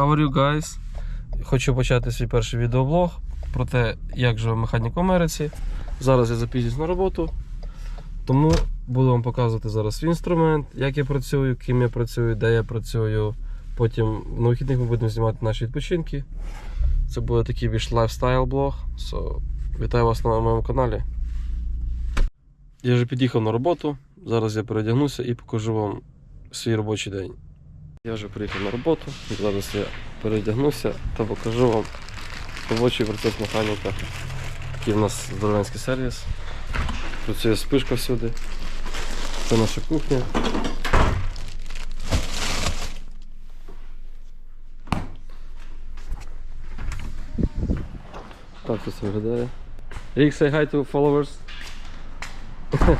How are you guys? Хочу почати свій перший відеоблог про те, як живе механік в Америці. Зараз я запізнююсь на роботу, тому буду вам показувати зараз свій інструмент, як я працюю, ким я працюю, де я працюю. Потім на вихідних ми будемо знімати наші відпочинки. Це буде такий більш лайфстайл блог. So, вітаю вас на моєму каналі. Я вже під'їхав на роботу. Зараз я передягнуся і покажу вам свій робочий день. Я вже приїхав на роботу. Зараз я передягнуся та покажу вам робочий процес механіка. Такий в нас здоровенський сервіс. Працює спишка всюди. Це наша кухня. Так це виглядає. Рік, say hi to followers.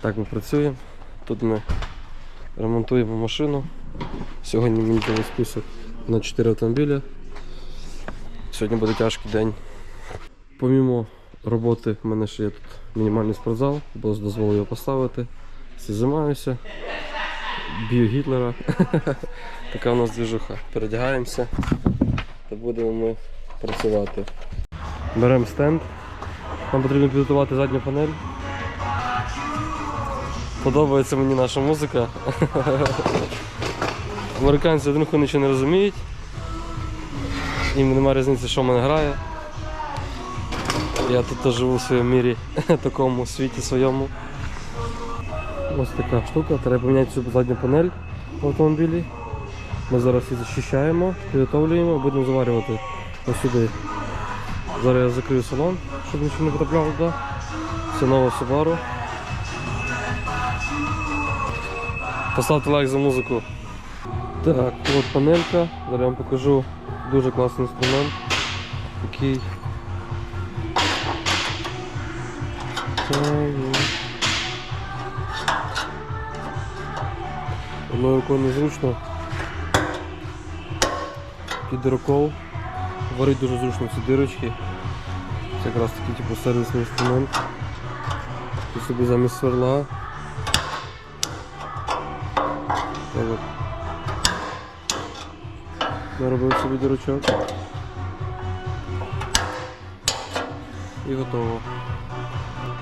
так ми працюємо. Тут ми ремонтуємо машину. Сьогодні мені дали список на 4 автомобіля. Сьогодні буде тяжкий день. Помімо роботи, в мене ще є тут мінімальний спортзал, бо дозволив його поставити. Всі займаюся. Б'ю Гітлера. така у нас двіжуха. Передягаємося та будемо ми працювати. Беремо стенд. Нам потрібно підготувати задню панель. Подобається мені наша музика. Американці один нічого не розуміють. Їм немає різниці, що в мене грає. Я тут живу в своєму мірі, такому світі своєму. Ось така штука, треба поміняти цю задню панель в автомобілі. Ми зараз її зачищаємо, підготовлюємо, будемо заварювати ось сюди. Зараз я закрию салон, щоб нічого не потрапляло туди. Це нова Subaru. Поставте лайк за музику. Так, от панелька. Зараз я вам покажу дуже класний інструмент. Такий. Одною рукою незручно. Підрокол. Варить дуже зручно ці дирочки. Це якраз такий типу сервісний інструмент. Тут собі замість сверла. Так. Наробив собі дірочок. І готово.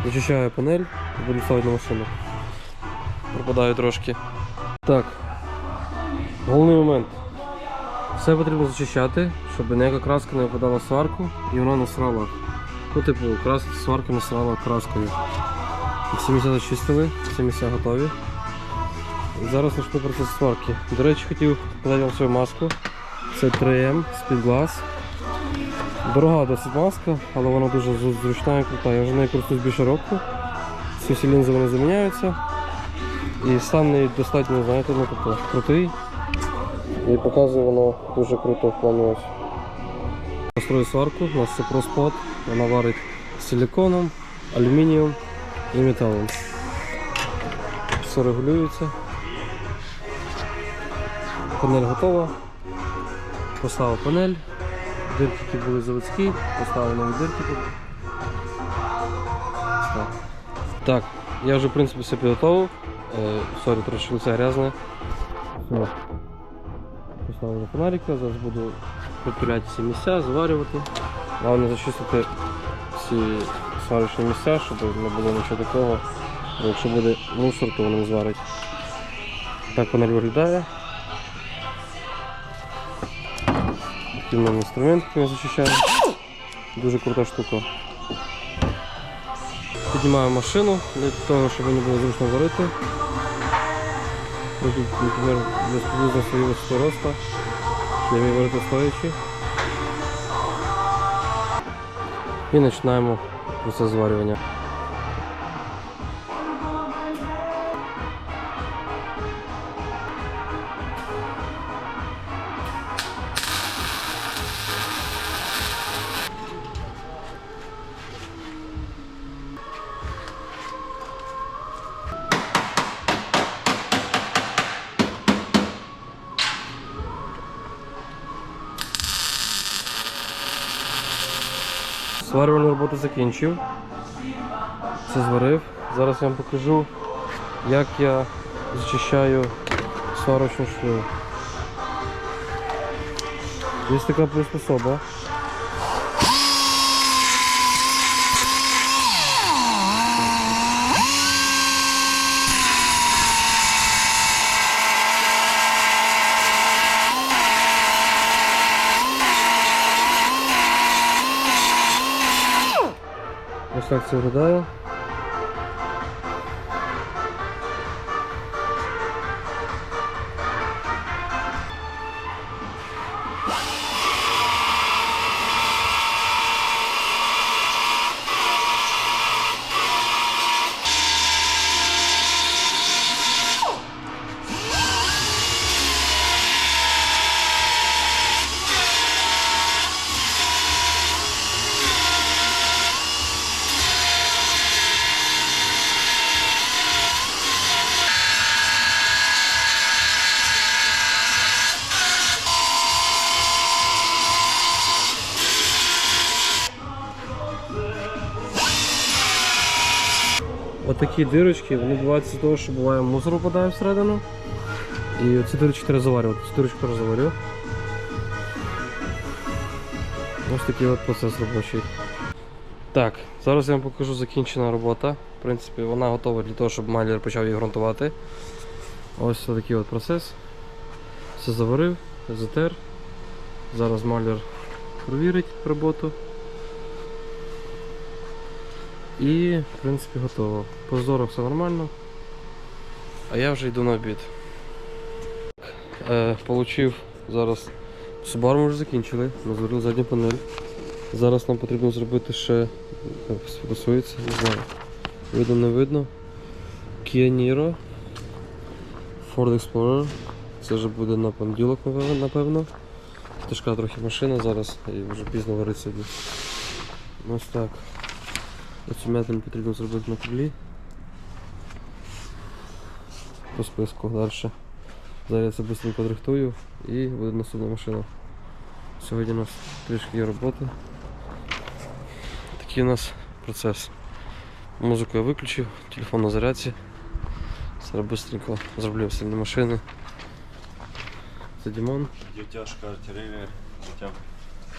Вичищаю панель і буду ставити на машину. Пропадаю трошки. Так. Головний момент. Все потрібно зачищати, щоб ніяка краска не випадала сварку і вона не срала. Ну, типу, крас... сварка не срала краскою. Всі місця зачистили, всі місця готові. Зараз почну процес сварки. До речі, хотів показати свою маску. Це 3M Speedglass. Дорога досить маска, але вона дуже зручна і крута. Я вже нею користуюсь більше року. Всі всі лінзи вони заміняються. І стан неї достатньо, знаєте, ну, тобто, крутий. І показує воно дуже круто плані ось. Настрою сварку, у нас це проспот, вона варить з силиконом, алюмінієм і металом. Все регулюється. Панель готова. Поставив панель. Дирки які були заводські, поставив нові дирки Так. так, я вже в принципі все підготував. Е, Сорі, трошки лице грязне. Все. Поставив фонарика, зараз буду підпиляти всі місця, зварювати. Головне зачистити всі сварочні місця, щоб не було нічого такого. Якщо буде мусор, то воно не зварить. Так панель виглядає. Мене інструмент, який я. Дуже крута штука. Піднімаю машину для того, щоб мені було зручно варити. Тут, наприклад, приблизно свої висоти роста. Я вмію варити стоячи. І починаємо процес зварювання. Сварювальну роботу закінчив. Все зварив. Зараз я вам покажу, як я зачищаю сварочну шву. Є така приспособа. Ось так Отакі дирочки, вони бувають з того, що буває мусор випадає всередину. І оці дирочки треба заварювати. Цю дирочку теж заварю. Ось такий от процес робочий. Так, зараз я вам покажу закінчена робота. В принципі, вона готова для того, щоб малер почав її ґрунтувати. Ось такий от процес. Все заварив, затер. Зараз малер провірить роботу. І, в принципі, готово. По зорах все нормально. А я вже йду на обід. Е, получив зараз. Subaru ми вже закінчили. Ми зварили задню панель. Зараз нам потрібно зробити ще. як Сфокусується, не знаю. Видно, не видно. Kia Niro. Ford Explorer. Це вже буде на понеділок, напевно. Тяжка трохи машина зараз і вже пізно варить сьогодні. Ось так. Оцю м'ятину потрібно зробити на крилі. По списку далі. Зараз я це швидко подрихтую і буде наступна машина. Сьогодні у нас трішки є роботи. Такий у нас процес. Музику я виключив, телефон на зарядці. Зараз швидко зроблю всі машини. Це Дімон, Дитяшка артилерія, дитя.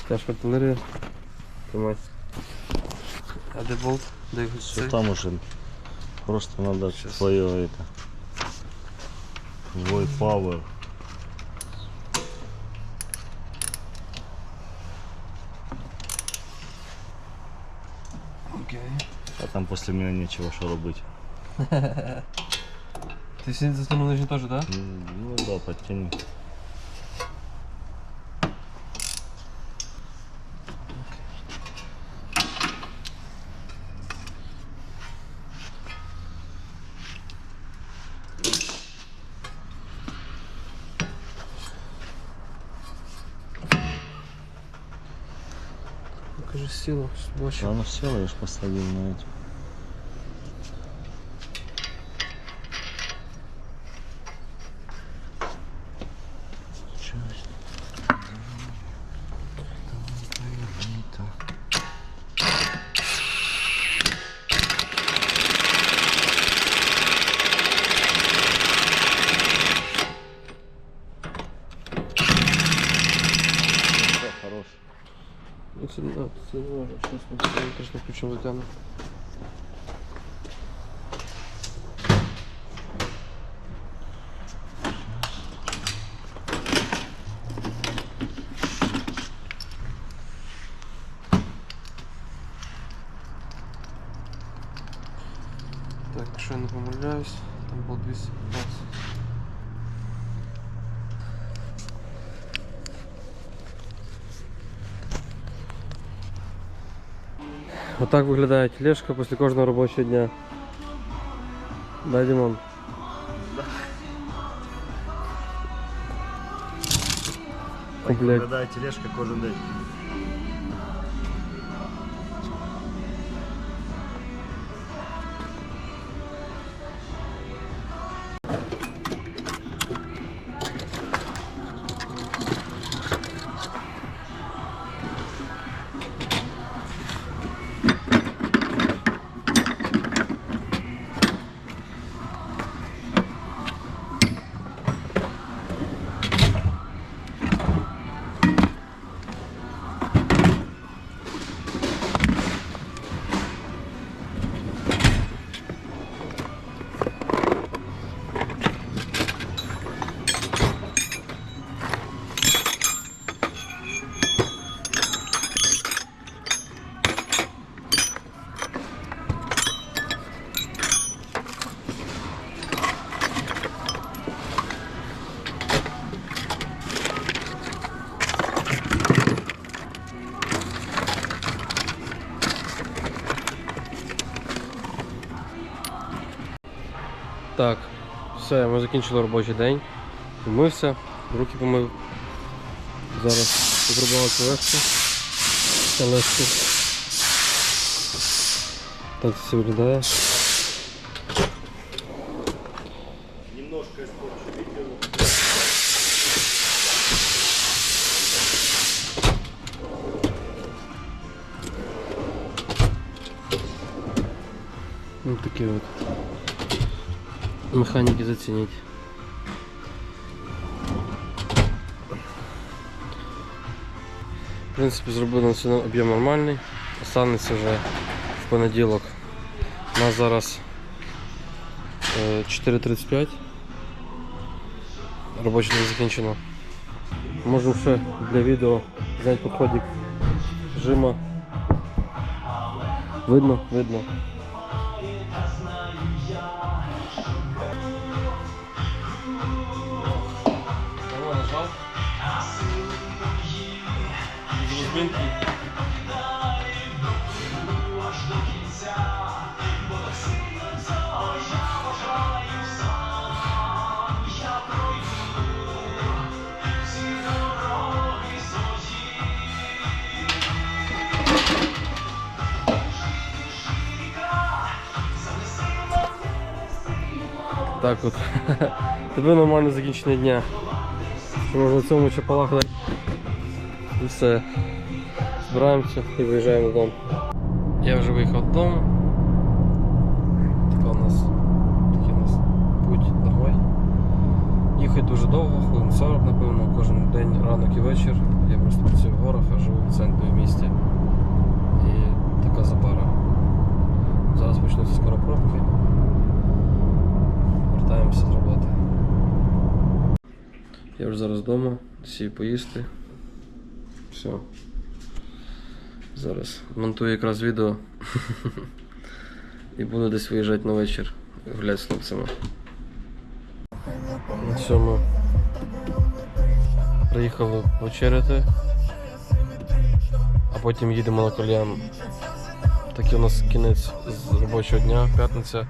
тяжка артилерія. Тримай. А де болт? Де його Все цей? там уже. Просто надо Щас. свое это. Свой пауэр. Окей. А там после меня нечего что робить. Сьогодні заснув нижній теж, так? Да? М, Ну да, подтяни. Бачу. Да, ну все, я ж посадил на эти. Часть. Все, хорош. Ну, Це, а, це не можна, щось ми це трошки включимо затягнемо. Так, якщо я не помиляюсь, там було 215. Отак виглядає тележка після кожного робочого дня. Да, Дімон? Комплект. Виглядає тележка кожен день. Так, все, ми закінчили робочий день. Помився, руки помив. Зараз зробила колеску. Колеску. Так це все виглядає. Немножко испорчу видео. Ну такі от. Механіки зацінять. В принципі, зробили на об'єм нормальний. Останеться вже в понеділок. У нас зараз е, 4.35. Робочий день закінчено. Можемо ще для відео взяти підходик жима. Видно? Видно. Разминки. Так от. Тебе нормально закінчення дня. Можна в цьому чапалах. І все. Збираємося і виїжджаємо додому. Я вже виїхав додому. Така у нас такий у нас путь домой. Їхати дуже довго, хвилин 40, напевно, кожен день, ранок і вечір. Я просто працюю в горах, а живу в центрі в місті. І така запара. Зараз почнуться скоро пробки. Вертаємося з роботи. Я вже зараз вдома, сів поїсти. Все. Зараз монтую якраз відео. І буду десь виїжджати на вечір гуляти з хлопцями. На цьому приїхали вечеряти, а потім їдемо на кальян. Такий у нас кінець з робочого дня, п'ятниця.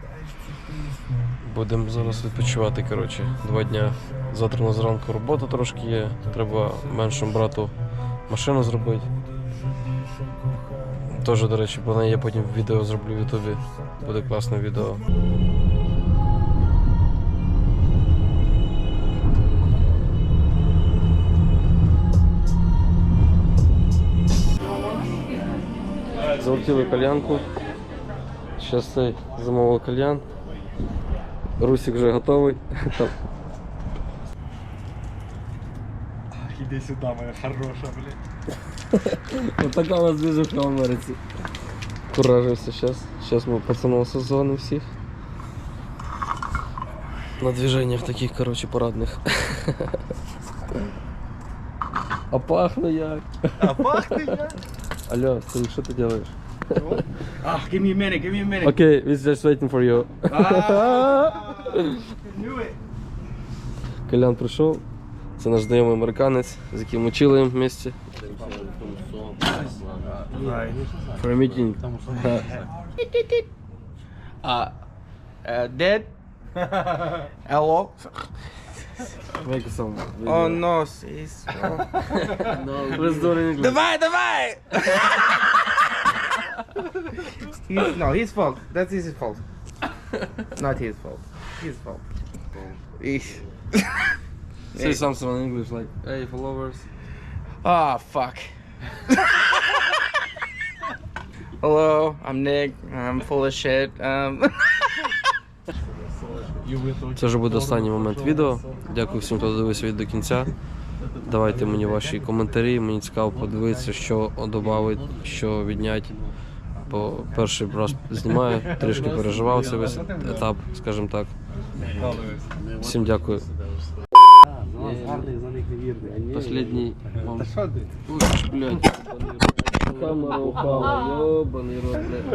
Будемо зараз відпочивати, коротше, два дня. Завтра на зранку робота трошки є. Треба меншому брату машину зробити. Теж, до речі, бо я потім відео зроблю в Ютубі. Буде класне відео. Завертіли кальянку. Зараз цей замовив кальян. Русик вже готовий. Там Иди сюда, моя хорошая, блин. Вот така у нас движуха в Америці. Куражився зараз. Зараз ми пацанов созвоним всіх. На движениях таких, короче, парадных. А пахне як. А пахнет я. Алло, ты что ты делаешь? Ah, give me a minute, give me a minute. Okay, we're just waiting for you. Ah, knew it. Колян прийшов. Це наш знайомий американець, з яким ми чили в місті. Right. For a meeting. Uh, uh, dead? Hello? Make some video. Oh no, sis. Let's do it in English. Давай, давай! he's, no, his fault. That's his fault. Not his fault. His fault. Ish. Say something in English like, hey followers. Ah, fuck. Hello, I'm Nick. I'm full of shit. Um, Це вже буде останній момент відео. Дякую всім, хто дивився від до кінця. Давайте мені ваші коментарі. Мені цікаво подивитися, що додати, що відняти. Бо перший раз знімаю, трішки переживав цей весь етап, скажімо так. Всім дякую. Последній момент. Ой, блядь. Камера упала, ёбаный рот, блядь.